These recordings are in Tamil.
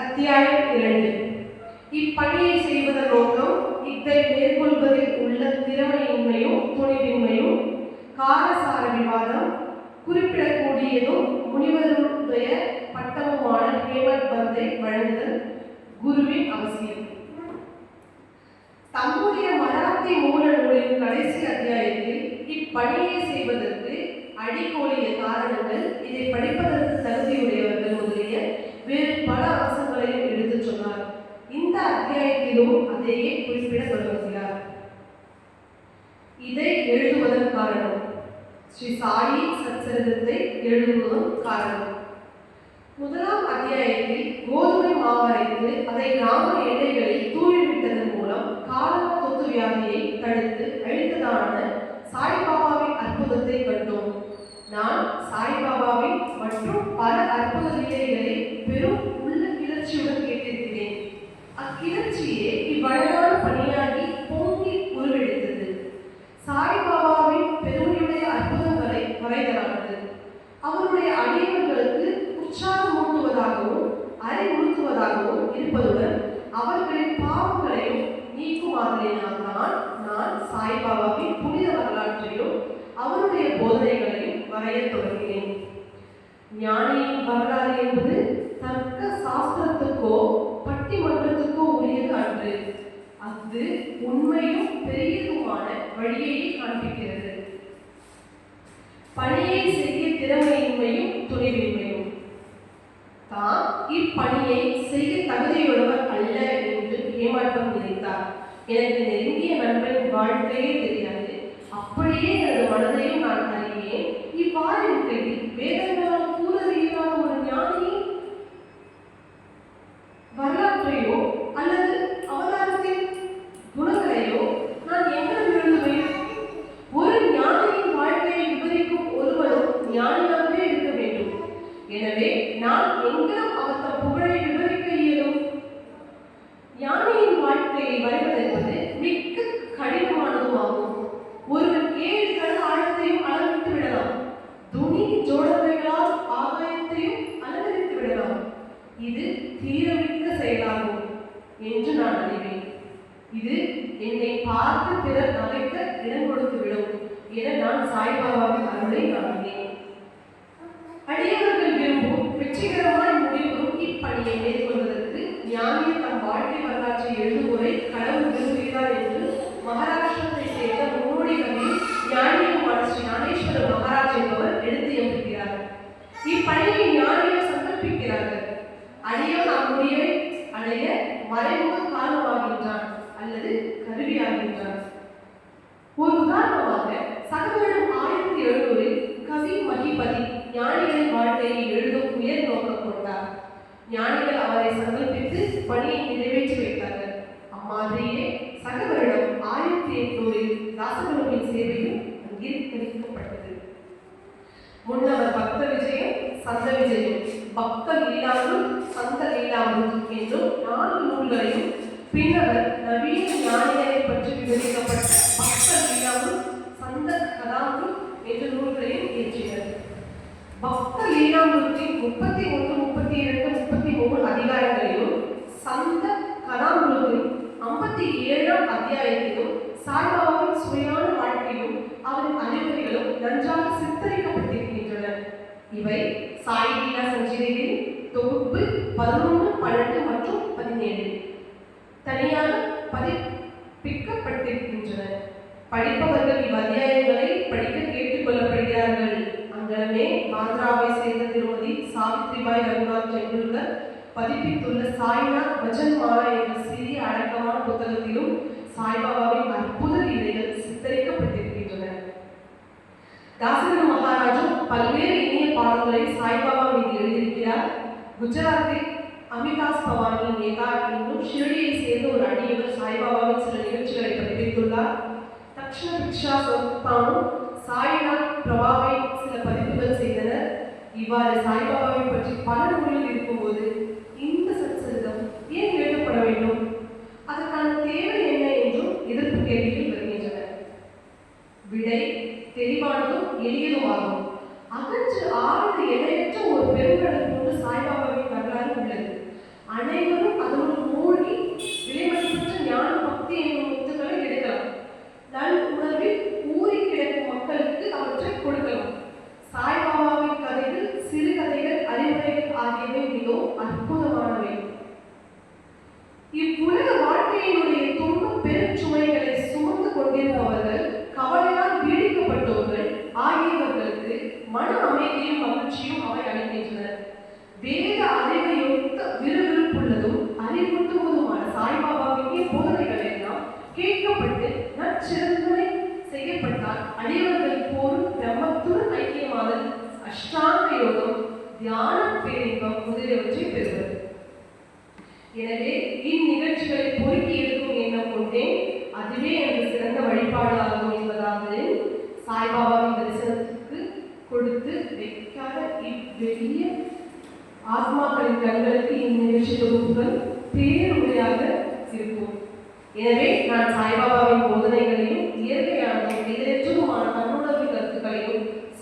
அத்தியாயம் இரண்டு இப்பணியை செய்வதன் நோக்கம் இதை மேற்கொள்வதில் உள்ள திறமையின்மையும் துணிவின்மையும் காரசார விவாதம் குறிப்பிடக்கூடியதும் முனிவருடைய பட்டமுமான ஹேமத் பந்தை வழங்குதல் குருவின் அவசியம் தம்முடைய மராத்தி மூல நூலின் கடைசி அத்தியாயத்தில் இப்பணியை செய்வதற்கு அடிக்கோலிய காரணங்கள் இதை படிப்பதற்கு தகுதியுடையவர்கள் முதலிய வேறு பல அம்சங்களையும் எடுத்துச் சொன்னார். இந்த அத்தியாயத்திலும் அதையே குறிப்பிட தொடங்குகிறார் இதை எழுதுவதன் காரணம். ஸ்ரீ சாயி சச்சரிதத்தை எழுதுவதும் காரணம். முதலாம் அத்தியாயத்தில் கோதுமை மாவரைத்து அதை கிராம எல்லைகளில் தூவிவிட்டதன் கால தொத்து வியாதியை தடுத்து அழித்ததான சாய்பாபாவின் அற்புதத்தை கண்டோம். நான் சாய்பாபாவின் மற்றும் பல அற்புத நிலைகளை பெரும் உள்ள கிளர்ச்சியுடன் கேட்டிருக்கிறேன். அக்கிளர்ச்சியே இவ்வழகான பணியாகி உண்மையும் பெரியதுமான வழியை காண்பிக்கிறது. பணியை செய்ய திறமையின்மையும் துணிவின்மையும். தாம் இப்பணியை செய்ய தகுதியுள்ளவர் அல்ல என்று ஏமாற்றம் நினைத்தார் எனக்கு நெருங்கிய நண்பன் வாழ்க்கையே தெரியாது. அப்படியே எனது மனதையும் நான் அறியேன் இவ்வாறு இருக்கையில் வேதங்களால் கூற இயலாத ஒரு ஞானி வரலாற்றையோ அல்லது பல்வேறு இனிய பாடல்களை சாய்பாபா மீது எழுதியிருக்கிறார். குஜராத்தில் அமிதாஸ் பவானி நேதா என்னும் ஷிரடியை சேர்ந்த ஒரு அடியவர் சாய்பாபாவின் சில நிகழ்ச்சிகளை பதிப்பித்துள்ளார். தக்ஷண பிக்ஷா சொத்தானும் சாய்நாத் பிரபாவை சில பதிப்புகள் செய்தனர். இவ்வாறு சாய்பாபாவை பற்றி பல நூல்கள் இருக்கும்போது இந்த சச்சரிதம் ஏன் எழுதப்பட வேண்டும்? அனைவரும்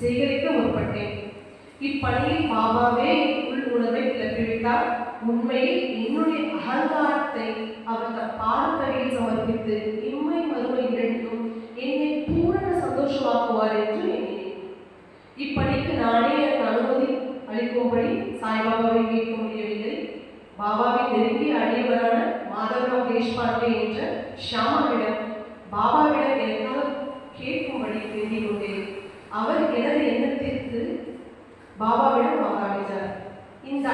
சேகரிக்க முற்பட்டேன். இப்பணியில் பாபாவே உள் உணர்வை கிளப்பிவிட்டார். உண்மையில் என்னுடைய அகங்காரத்தை அவர் தன் பாரம்பரியில் சமர்ப்பித்து இம்மை மறுமை இரண்டும் என்னை பூரண சந்தோஷமாக்குவார் என்று எண்ணினேன். இப்பணிக்கு நானே எனக்கு அனுமதி அளிக்கும்படி சாய்பாபாவை கேட்க முடியவில்லை. பாபாவை நெருங்கி அடியவரான மாதவராவ் தேஷ்பாண்டே என்ற ஷியாமாவிடம் பாபாவிடம் எனக்காக கேட்கும்படி வேண்டிக் கொண்டேன். அவர் எனது எண்ணத்திற்கு பாபாவிடம் வாதாடினார் இந்த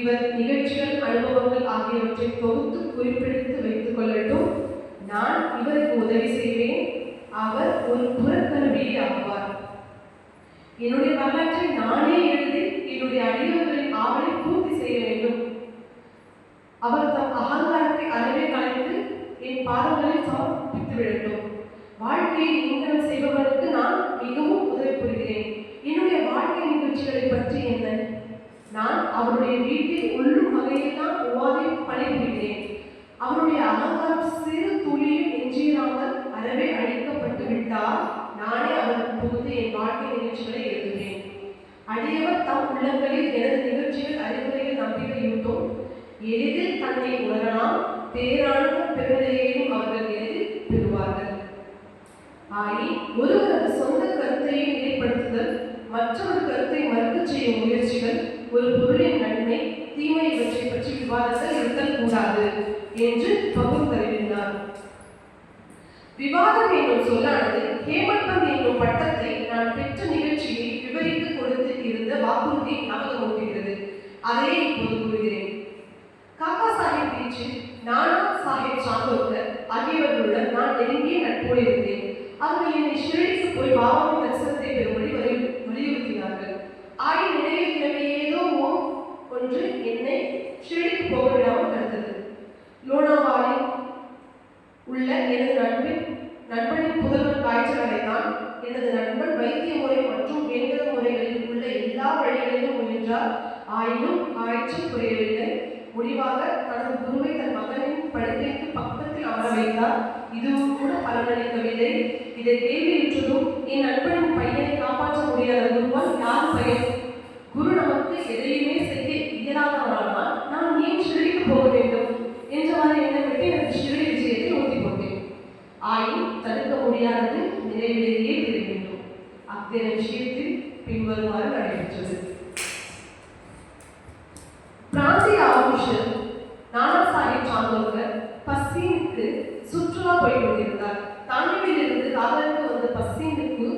இவர் நிகழ்ச்சிகள் அனுபவங்கள் ஆகியவற்றை தொகுத்து குறிப்பிடுத்து வைத்துக் கொள்ளட்டும். நான் இவருக்கு உதவி செய்வேன். அவர் ஒரு புறக்கருவியை ஆவார். என்னுடைய வரலாற்றை நானே எழுதி என்னுடைய அடியவர்களின் ஆவலை பூர்த்தி செய்ய வேண்டும். அவர் தம் அகங்காரத்தை அளவே கலைத்து என் பாதங்களை சமர்ப்பித்து விடட்டும். வாழ்க்கையை இன்னும் செய்பவருக்கு நான் மிகவும் உதவி புரிகிறேன். என்னுடைய வாழ்க்கை நிகழ்ச்சிகளை பற்றி என்ன? நான் அவருடைய வீட்டில் உள்ளும் வகையெல்லாம் உவாதை பணிபுரிகிறேன். அவருடைய அகங்காரம் சிறு துளியும் எஞ்சியிராமல் அறவே அழிக்கப்பட்டு விட்டால் நானே அவருக்கு புகுந்து என் வாழ்க்கை நிகழ்ச்சிகளை எழுதுவேன். அடியவர் தம் உள்ளங்களில் எனது நிகழ்ச்சிகள் அறிவுரையில் நம்பிக்கையூட்டும். எளிதில் தன்னை உணரலாம் தேரான பெருநிலையையும் அவர்கள் எளிதில் பெறுவார்கள். ஆகி ஒருவரது சொந்த கருத்தையை நிலைப்படுத்துதல் மற்றொரு கருத்தை மறுக்கச் செய்யும் முயற்சிகள் ஒரு பொருளின் நன்மை தீமை இவற்றை பற்றி விவாதங்கள் இருத்தல் கூடாது என்று பகுத்தறிவினார் விவாதம் என்னும் சொல்லானது ஹேமந்த் என்னும் பட்டத்தை நான் பெற்ற நிகழ்ச்சியை விவரித்து கொடுத்து இருந்த வாக்குறுதி ஞாபகமூட்டுகிறது. அதையே இப்போது கூறுகிறேன். காக்கா சாஹிப் தீட்சித் நானா சாஹிப் சாந்தோக்கர் ஆகியவர்களுடன் நான் நெருங்கிய நட்போடு இருந்தேன். அவர்கள் என்னை ஷிரடிக்கு போய் பாவம் நண்பனின் புதல்வன் காய்ச்சல் அடைந்தான் எனது நண்பன் வைத்திய முறை மற்றும் இயந்திர முறைகளில் உள்ள எல்லா வழிகளிலும் முயன்றார். ஆயினும் காய்ச்சல் குறையவில்லை முடிவாக தனது குருவை தன் மகனின் படுக்கைக்கு பக்கத்தில் அமர வைத்தார். இதுவும் கூட பலனளிக்கவில்லை. இதை கேள்வியுற்றதும் என் நண்பனின் பையனை காப்பாற்ற முடியாத குருவால் யார் பயன் குரு நமக்கு எதையுமே செய்ய இயலாதவரானால் நான் ஏன் ஷிரடிக்கு போக வேண்டும் என்றவாறு எண்ணமிட்டு எனது ஷிரடி விஜயத்தை ஊற்றிக் கொண்டேன் ஆயின் தடுக்க முடியாதது நிறைவேறியே தெரிகின்றோம் அத்தனை விஷயத்தில் பின்வருமாறு நடைபெற்றது. பிராந்திய ஆபூஷன் நானா சாஹிப் சாந்தோக்கர் பஸ்தீனுக்கு சுற்றுலா போய் கொண்டிருந்தார். தாண்டியிலிருந்து காதலுக்கு வந்த பஸ்தீனுக்கு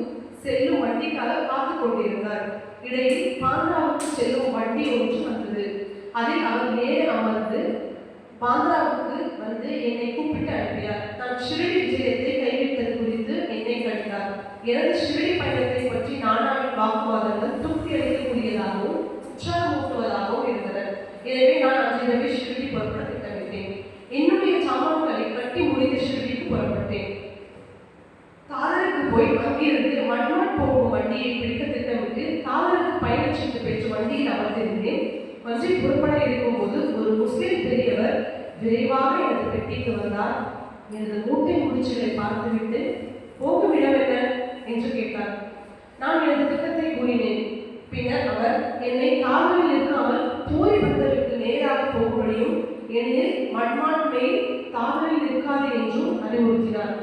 செல்லும் வண்டிக்காக காத்து கொண்டிருந்தார். இடையில் பாந்திராவுக்கு செல்லும் வண்டி ஒன்று வந்தது. அதில் அவர் நேரே அமர்ந்து பாந்திராவுக்கு வந்து என்னை கூப்பிட்டு அனுப்பினார். நான் ஷிரடி விஜயத்தை எனது ஷிரடி பயணத்தை பற்றி நானாவின் வாக்குவாதங்கள் திருப்தி அளிக்கக்கூடியதாகவும் உற்சாகமூட்டுவதாகவும் இருந்தன. எனவே நான் அன்றிரவே ஷிரடி புறப்பட திட்டமிட்டேன். என்னுடைய சாமான்களை கட்டி முடிந்து ஷிரடிக்கு புறப்பட்டேன். தாதருக்கு போய் அங்கிருந்து மண்மாட் போகும் வண்டியை பிடிக்க திட்டமிட்டு தாதருக்கு பயணச்சீட்டு பெற்று வண்டியில் அமர்ந்திருந்தேன். வண்டி புறப்பட இருக்கும்போது ஒரு முஸ்லிம் பெரியவர் விரைவாக எனது பெட்டிக்கு வந்தார். எனது மூட்டை முடிச்சுகளை பார்த்துவிட்டு போகும் இடம் என்ன? என்று கேட்டார். நான் எனது திட்டத்தை கூறினேன். பின்னர் அவர் என்னை கால்களில் இருக்காமல் பூரி பந்தருக்கு நேராக போகும்படியும் என்னில் மண்மாட் மேல் தாவலில் இருக்காது என்றும் அறிவுறுத்தினார்.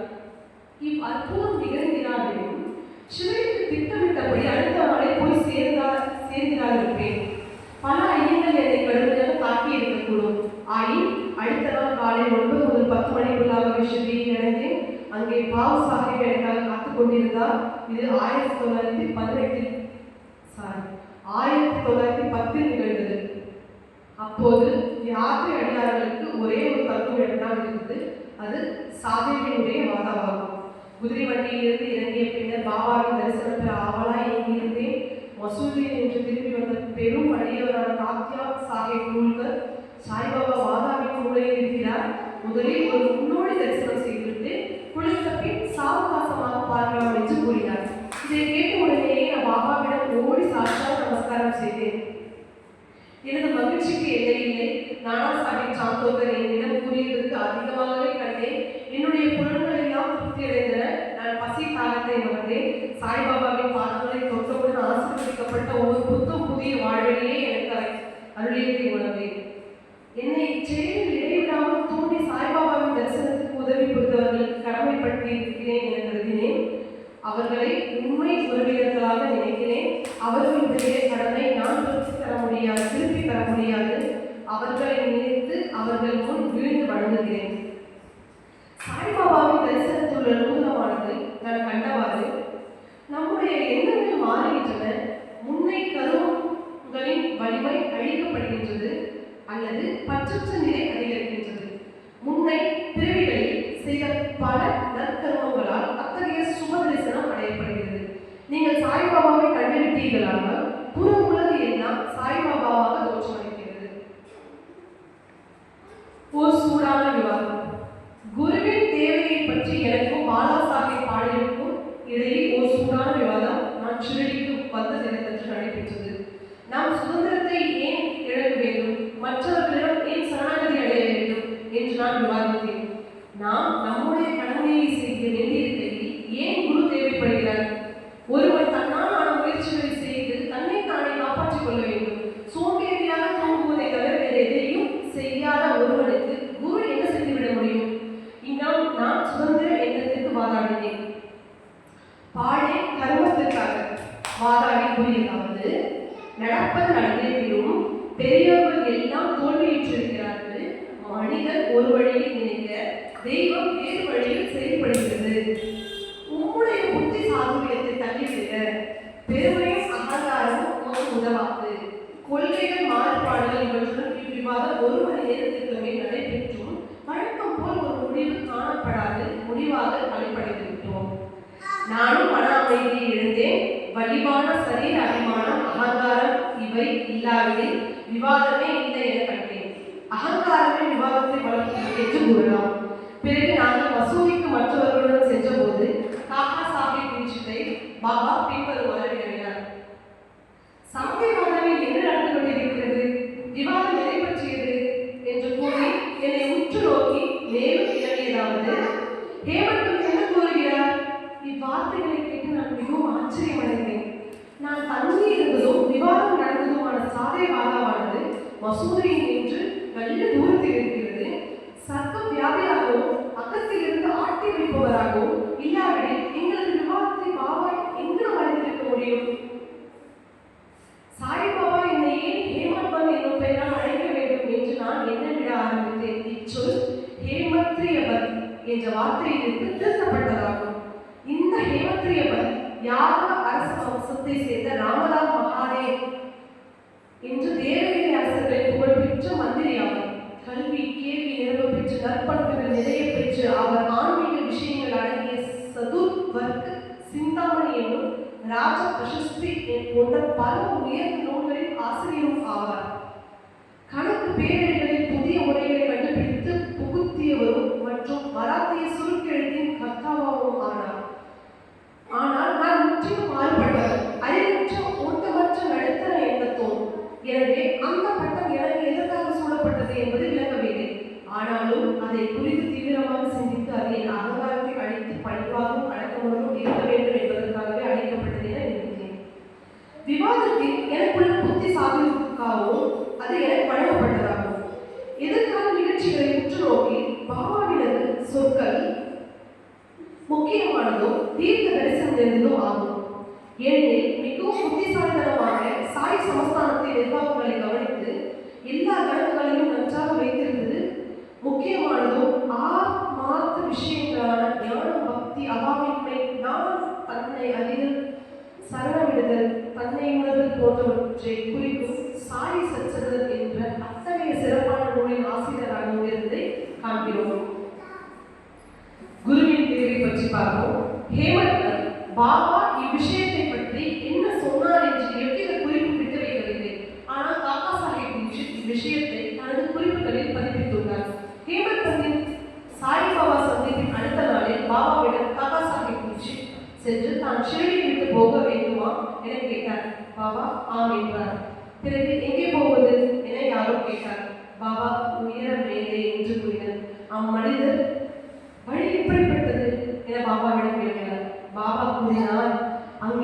இவ் அற்புதம் நிகழ்ந்திராவிடும் சிவனுக்கு திட்டமிட்டபடி அடுத்த நாளை போய் சேர்ந்தார் சேர்ந்திராதிருப்பேன். பல ஐயங்கள் என்னை கடுமையாக தாக்கி இருக்கக்கூடும். ஆயின் அடுத்த நாள் காலை ஒன்பது முதல் பத்து மணிக்குள்ளாக விஷயத்தில் நடந்தேன். அங்கே பாவ சாஹிப் எனக்காக கொண்டிருந்தார். இது ஆயிரத்தி தொள்ளாயிரத்தி பதினெட்டில் சாரி ஆயிரத்தி தொள்ளாயிரத்தி பத்தில் நிகழ்ந்தது. அப்போது யாத்திரை அடியார்களுக்கு ஒரே ஒரு கல்வி இடம்தான் இருந்தது. அது சாதனையுடைய வாதாவாகும் குதிரை வண்டியிலிருந்து இறங்கிய பின்னர் பாபாவின் தரிசனம் பெற ஆவலாய் எங்கிருந்தேன் மசூதியில் நின்று திரும்பி வந்த பெரும் அடியவரான தாத்யா சாஹேப் நூல்கர் சாய்பாபா வாதாவின் மூலையில் இருக்கிறார் முதலில் ஒரு முன்னோடி தரிசனம் செய்துவிட்டு குளித்த சாவகாசமாக பாருங்கள் என்று கூறினார். இதை கேட்ட உடனேயே நான் பாபாவிடம் ஓடி சாட்சா நமஸ்காரம் செய்தேன். எனது மகிழ்ச்சிக்கு எல்லை நானா சாஹிப் சாந்தோதர் என்னிடம் கூறியதற்கு அதிகமாகவே கண்டேன். என்னுடைய புலன்கள் எல்லாம் திருப்தி அடைந்தன நான் பசி தாகத்தை மறந்தேன். சாய்பாபாவின் பாதங்களை தொட்டவுடன் ஆசீர்வதிக்கப்பட்ட ஒரு புத்தம் புதிய வாழ்விலேயே எனக்கு அருளியதை உணர்ந்தேன். என்னை செயலில் இடைவிடாமல் தூண்டி சாய்பாபாவின் தரிசனத்துக்கு உதவி கொடுத்தவர்கள் கடமைப்பட்டு இருக்கிறேன் என ஒருவனுக்கு குரு என்ன செய்துவிட முடியும்? இன்னும் நான் சுதந்திர எண்ணத்திற்கு வாதாடினேன். பாடே கர்மத்திற்காக. வாதாடி கூறியதாவது நடப்பது நடந்தேவிடும் பெரியவர்கள் எல்லாம் தோல்வியுற்றிருக்கிறார்கள். மனிதன் ஒரு வழியில் நினைக்க தெய்வம் வேறு வழியில் செயல்படுகிறது. உம்முடைய புத்தி சாதுரியத்தை தள்ளிவிடுக. பெருமையும் அகங்காரமும் உதவாது முடிவாக நானும் மன அமைதியில் இருந்தேன் வலிவான சரீர அபிமானம் அகங்காரம் இவை இல்லாவிடில் விவாதமே இல்லை என கண்டேன். அகங்காரமே விவாதத்தை வளர்க்கிறது என்று கூறலாம். பிறகு நாங்கள் மசூதிக்கு மற்றவர்களுடன் சென்றபோது காக்கா சாஹிப் வீச்சத்தை பாபா பின்வருமாறு வினவினார் சமயவாதமே என்ன நடந்து கொண்டிருக்கிறது? விவாதம் எதை பற்றியது? என்று கூறி என்னை உற்று நோக்கி மேலும் வினவியதாவது தேவன் என்ன கூறுகிறார்? இவ்வார்த்தைகளை கேட்டு நான் மிகவும் ஆச்சரியமடைந்தேன். நான் தங்கி இருந்ததும் விவாதம் நடந்ததுமான சாதை வாதாவானது மசூதியில் நின்று நல்ல தூரத்தில் இருக்கிறது. சர்க்க வியாபாரம் போன்ற பல உயர் அறிந்தல் தன்னை உணர்தல் போன்றவற்றை குறிக்கும் சாரி சச்சரதல் என்ற அத்தகைய சிறப்பான நூலின் ஆசிரியராக இருந்து காண்கிறோம். குருவின் தேவை பற்றி பார்ப்போம். ஹேமந்தன் பாபா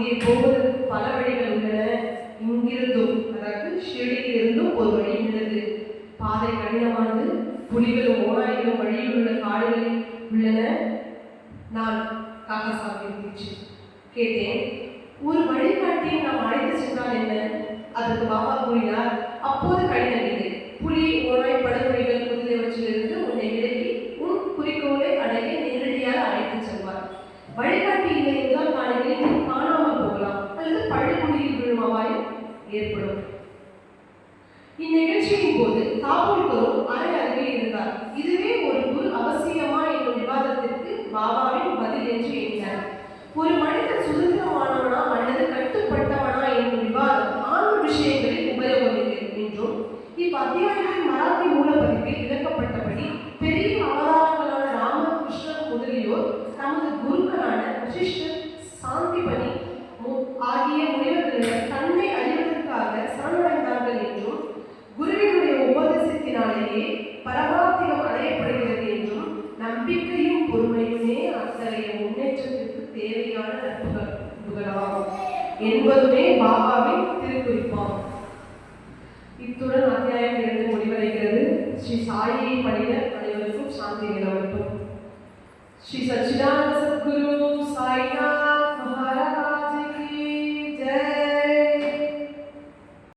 அங்கே போவதற்கு பல வழிகள் உள்ளன. இங்கிருந்தும் அதாவது ஷெடியில் இருந்தும் ஒரு வழி உள்ளது. பாதை கடினமானது புலிகளும் ஓநாய்களும் வழியில் உள்ள காடுகளில் உள்ளன. நான் காக்காசாமி பேச்சு கேட்டேன் ஒரு வழிகாட்டியை நாம் அழைத்து சென்றால் என்ன? அதற்கு பாபா கூறினார் அப்போது கடினம் இல்லை புலி ஓநாய் படுகொலைகள் முதலியவற்றிலிருந்து உன்னை விலக்கி